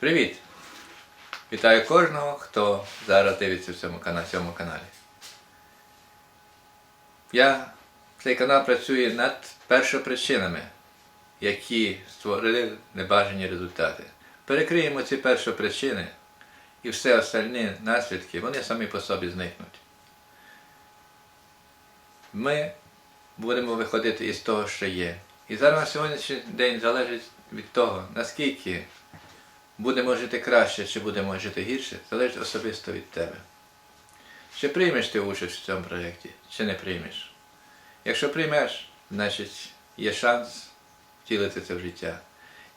Привіт! Вітаю кожного, хто зараз дивиться в цьому, кана- на цьому каналі. Я, цей канал працює над першопричинами, які створили небажані результати. Перекриємо ці першопричини і все остальні наслідки, вони самі по собі зникнуть. Ми будемо виходити із того, що є. І зараз на сьогоднішній день залежить від того, наскільки будемо жити краще чи будемо жити гірше, залежить особисто від тебе. Чи приймеш ти участь в цьому проєкті, чи не приймеш. Якщо приймеш, значить є шанс втілити це в життя.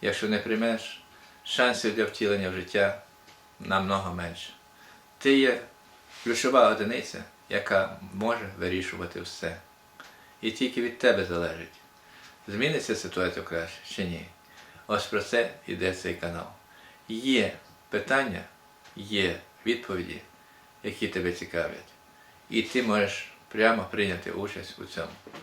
Якщо не приймеш, шансів для втілення в життя намного менше. Ти є ключова одиниця, яка може вирішувати все. І тільки від тебе залежить, зміниться ситуація краще чи ні. Ось про це йде цей канал. Є питання, є відповіді, які тебе цікавлять. І ти можеш прямо прийняти участь у цьому.